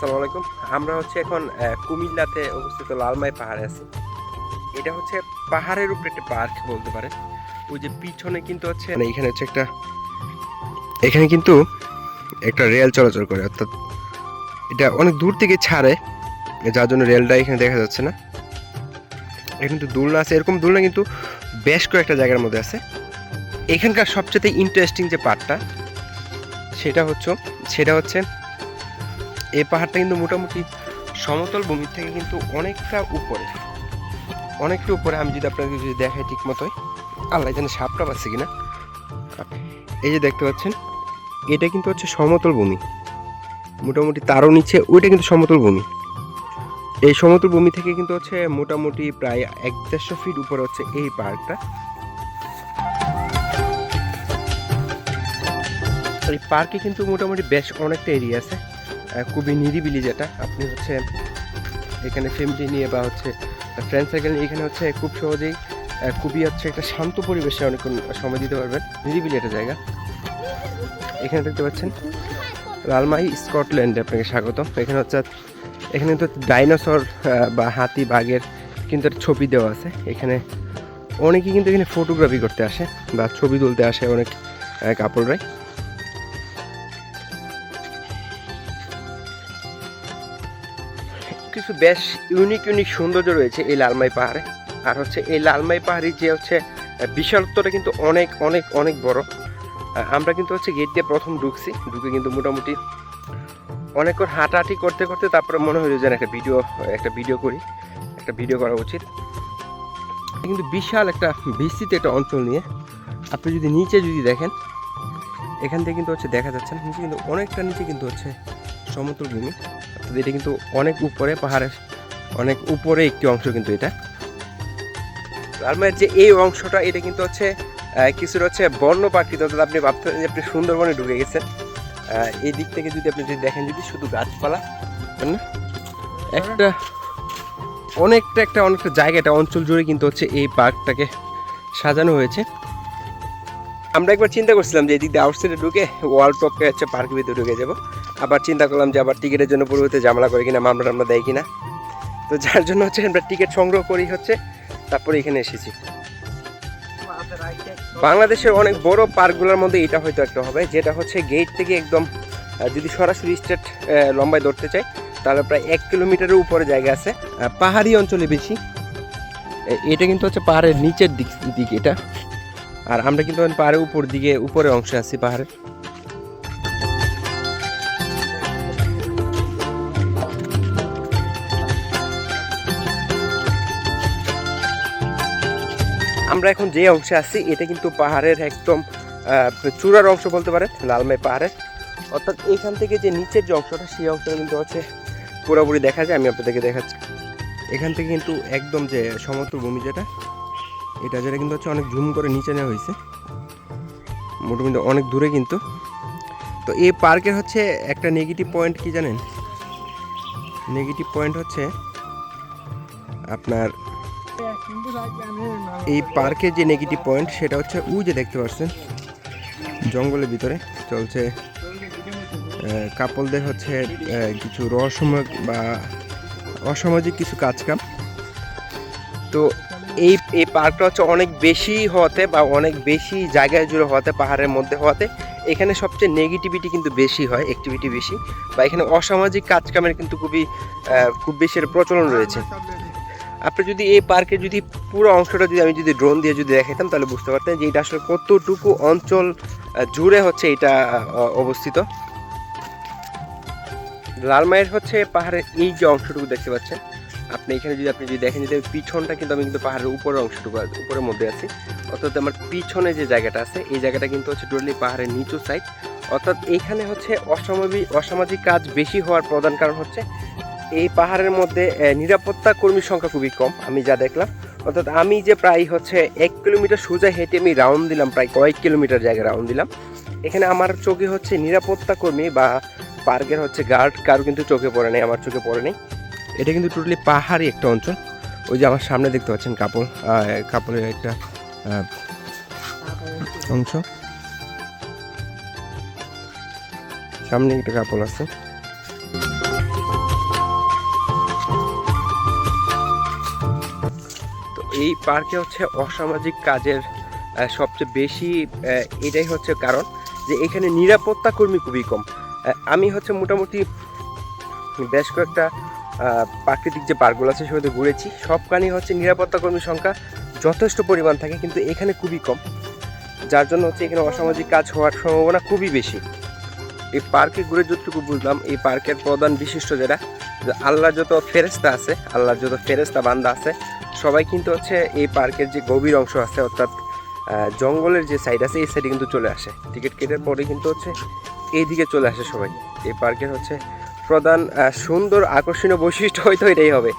আসসালামু আলাইকুম। আমরা হচ্ছে এখন কুমিল্লাতে অবস্থিত লালমাই পাহাড়ে আছি। এটা হচ্ছে পাহাড়ের উপরে একটা পার্ক বলতে পারে। ওই যে পিছনে কিন্তু হচ্ছে মানে এখানে হচ্ছে একটা, এখানে কিন্তু একটা রেল চলাচল করে। অর্থাৎ এটা অনেক দূর থেকে ছাড়ে, যার জন্য রেলটা এখানে দেখা যাচ্ছে না। এখানে কিন্তু দোলনা আছে। এরকম দোলনা কিন্তু বেশ কয়েকটা জায়গার মধ্যে আছে। এখানকার সবচেয়ে ইন্টারেস্টিং যে পার্টটা সেটা হচ্ছে সেটা হচ্ছে এই পাহাড়টা কিন্তু মোটামুটি সমতল ভূমির থেকে কিন্তু অনেকটা উপরে। অনেকটা উপরে, আমি যদি আপনাকে যদি দেখাই ঠিক মতোই, আল্লাহ জানে সাপটা পাচ্ছে কিনা। এই যে দেখতে পাচ্ছেন, এটা কিন্তু হচ্ছে সমতল ভূমি। মোটামুটি তারও নিচে, ওইটা কিন্তু সমতল ভূমি। এই সমতল ভূমি থেকে কিন্তু হচ্ছে মোটামুটি প্রায় এক দেড়শো ফিট উপরে হচ্ছে এই পাহাড়টা। এই পার্কে কিন্তু মোটামুটি বেশ অনেকটা এরিয়া আছে। খুবই নিরিবিলি যেটা। আপনি হচ্ছে এখানে ফ্যামিলি নিয়ে বা হচ্ছে ফ্রেন্ড সার্কেল নিয়ে এখানে হচ্ছে খুব সহজেই খুবই হচ্ছে একটা শান্ত পরিবেশে অনেকক্ষণ সময় দিতে পারবেন। নিরিবিলি একটা জায়গা। এখানে দেখতে পাচ্ছেন লালমাই স্কটল্যান্ডে আপনাকে স্বাগতম। এখানে হচ্ছে, এখানে তো ডাইনোসর বা হাতি, বাঘের কিন্তু একটা ছবি দেওয়া আছে। এখানে অনেকেই কিন্তু এখানে ফটোগ্রাফি করতে আসে বা ছবি তুলতে আসে অনেক কাপড়রাই কিছু বেশ ইউনিক ইউনিক সৌন্দর্য রয়েছে এই লালমাই পাহাড়ে। আর হচ্ছে এই লালমাই পাহাড়ি যে হচ্ছে বিশালত্বটা কিন্তু অনেক অনেক অনেক বড়। আমরা কিন্তু হচ্ছে গেট দিয়ে প্রথম ঢুকছি। ঢুকে কিন্তু মোটামুটি অনেকক্ষণ হাঁটাহাঁটি করতে করতে তারপরে মনে হলো যে না, একটা ভিডিও একটা ভিডিও করি একটা ভিডিও করা উচিত। কিন্তু বিশাল একটা বিস্তৃত একটা অঞ্চল নিয়ে। আপনি যদি নিচে যদি দেখেন এখান থেকে কিন্তু হচ্ছে দেখা যাচ্ছে না। নিচে কিন্তু অনেকটা নিচে কিন্তু হচ্ছে সমতল ভূমি। অর্থাৎ এটা কিন্তু অনেক উপরে পাহাড়ের, অনেক উপরে একটি অংশ কিন্তু এটা। লালমাইয়ের যে এই অংশটা, এটা কিন্তু হচ্ছে কিছুটা হচ্ছে বন্য প্রাকৃত অর্থাৎ আপনি ভাবতে যে আপনি সুন্দরবনে ঢুকে গেছেন। এই দিক থেকে যদি আপনি যদি দেখেন, যদি শুধু গাছপালা একটা, অনেকটা একটা, অনেকটা জায়গা, একটা অঞ্চল জুড়ে কিন্তু হচ্ছে এই পার্কটাকে সাজানো হয়েছে। আমরা একবার চিন্তা করছিলাম যে এদিক দিয়ে আউটসাইডে ঢুকে ওয়াল টপকে হচ্ছে পার্কের ভিতরে ঢুকে যাব। আবার চিন্তা করলাম যে আবার টিকিটের জন্য পূর্বতে ঝামেলা করে কিনা, মামলা টামলা দেয় কিনা। তো যার জন্য হচ্ছে আমরা টিকিট সংগ্রহ করি হচ্ছে, তারপরে এখানে এসেছি। বাংলাদেশের অনেক বড় পার্কগুলোর মধ্যে এটা হয়তো একটা হবে, যেটা হচ্ছে গেট থেকে একদম যদি সরাসরি স্টেট লম্বায় ধরতে চাই, তাহলে প্রায় এক কিলোমিটারের উপরে জায়গা আছে। পাহাড়ি অঞ্চলে বেশি। এটা কিন্তু হচ্ছে পাহাড়ের নিচের দিক দিক এটা। আর আমরা কিন্তু পাহাড়ের উপর দিকে উপরে অংশে আছি পাহাড়ের। আমরা এখন যে অংশে আছি, এটা কিন্তু পাহাড়ের একদম চূড়ার অংশ বলতে পারেন, লালমাই পাহাড়ের। অর্থাৎ এখান থেকে যে নিচের যে অংশটা, সেই অংশটা কিন্তু হচ্ছে পুরোপুরি দেখা যায়, আমি আপনাদেরকে দেখাচ্ছি। এখান থেকে কিন্তু একদম যে সমতল ভূমি যেটা, এটা যেটা কিন্তু হচ্ছে অনেক জুম করে নিচে নেওয়া হয়েছে। মোটামুটি অনেক দূরে কিন্তু। তো এই পার্কের হচ্ছে একটা নেগেটিভ পয়েন্ট কি জানেন? নেগেটিভ পয়েন্ট হচ্ছে আপনার এই পার্কের যে নেগেটিভ পয়েন্ট সেটা হচ্ছে ওই যে দেখতে পাচ্ছেন জঙ্গলের ভিতরে চলছে কাপলদের হচ্ছে কিছু রহস্যময় বা অসামাজিক কিছু কাজকাম। তো এই এই পার্কটা হচ্ছে অনেক বেশি হওয়াতে বা অনেক বেশি জায়গায় জুড়ে হওয়াতে, পাহাড়ের মধ্যে হওয়াতে, এখানে সবচেয়ে নেগেটিভিটি কিন্তু বেশি হয় অ্যাক্টিভিটি বেশি। বা এখানে অসামাজিক কাজকামের কিন্তু খুবই খুব বেশি প্রচলন রয়েছে। আপনি যদি এই পার্কে যদি পুরো অংশটা যদি আমি যদি ড্রোন দিয়ে যদি দেখাতাম তাহলে বুঝতে পারতেন যে এটা আসলে কতটুকু অঞ্চল জুড়ে হচ্ছে এটা অবস্থিত। লালমাইয়ের হচ্ছে পাহাড়ের এই যে অংশটুকু দেখতে পাচ্ছেন, আপনি এখানে যদি আপনি যদি দেখেন যদি পিছনটা কিন্তু আমি কিন্তু পাহাড়ের উপরের অংশটুকু উপরের মধ্যে আছি। অর্থাৎ আমার পিছনে যে জায়গাটা আছে, এই জায়গাটা কিন্তু হচ্ছে টোটালি পাহাড়ের নিচু সাইড অর্থাৎ এখানে হচ্ছে অসামাজিক অসামাজিক কাজ বেশি হওয়ার প্রধান কারণ হচ্ছে এই পাহাড়ের মধ্যে নিরাপত্তা কর্মীর সংখ্যা খুবই কম, আমি যা দেখলাম। অর্থাৎ আমি যে প্রায় হচ্ছে এক কিলোমিটার সোজা হেঁটে আমি রাউন্ড দিলাম, প্রায় কয়েক কিলোমিটার জায়গায় রাউন্ড দিলাম। এখানে আমার চোখে হচ্ছে নিরাপত্তা কর্মী বা পার্কের হচ্ছে গার্ড কারও কিন্তু চোখে পড়ে নেই, আমার চোখে পড়ে নেই। এটা কিন্তু টোটালি পাহাড়ি একটা অঞ্চল। ওই যে আমার সামনে দেখতে পাচ্ছেন কাপড় কাপড়ের একটা অংশ। সামনে একটা কাপড় আছে। এই পার্কে হচ্ছে অসামাজিক কাজের সবচেয়ে বেশি এটাই হচ্ছে কারণ যে এখানে নিরাপত্তা কর্মী খুবই কম। আমি হচ্ছে মোটামুটি বেশ কয়েকটা প্রাকৃতিক যে পার্কগুলো আছে সেগুলো ঘুরেছি। সবখানেই হচ্ছে নিরাপত্তা কর্মীর সংখ্যা যথেষ্ট পরিমাণ থাকে, কিন্তু এখানে খুবই কম। যার জন্য হচ্ছে এখানে অসামাজিক কাজ হওয়ার সম্ভাবনা খুবই বেশি। এই পার্কে ঘুরে যতটুকু বুঝলাম, এই পার্কের প্রধান বিশিষ্ট যেটা যে আল্লাহর যত ফেরেস্তা আছে, আল্লাহর যত ফেরেস্তা বান্দা আছে সবাই কিন্তু হচ্ছে এই পার্কের যে গভীর অংশ আছে, অর্থাৎ জঙ্গলের যে সাইড আছে, এই সাইডে কিন্তু চলে আসে। টিকিট কেটার পরে কিন্তু হচ্ছে এই দিকে চলে আসে সবাই। এই পার্কের হচ্ছে প্রধান সুন্দর আকর্ষণীয় বৈশিষ্ট্য হয়তো এটাই হবে।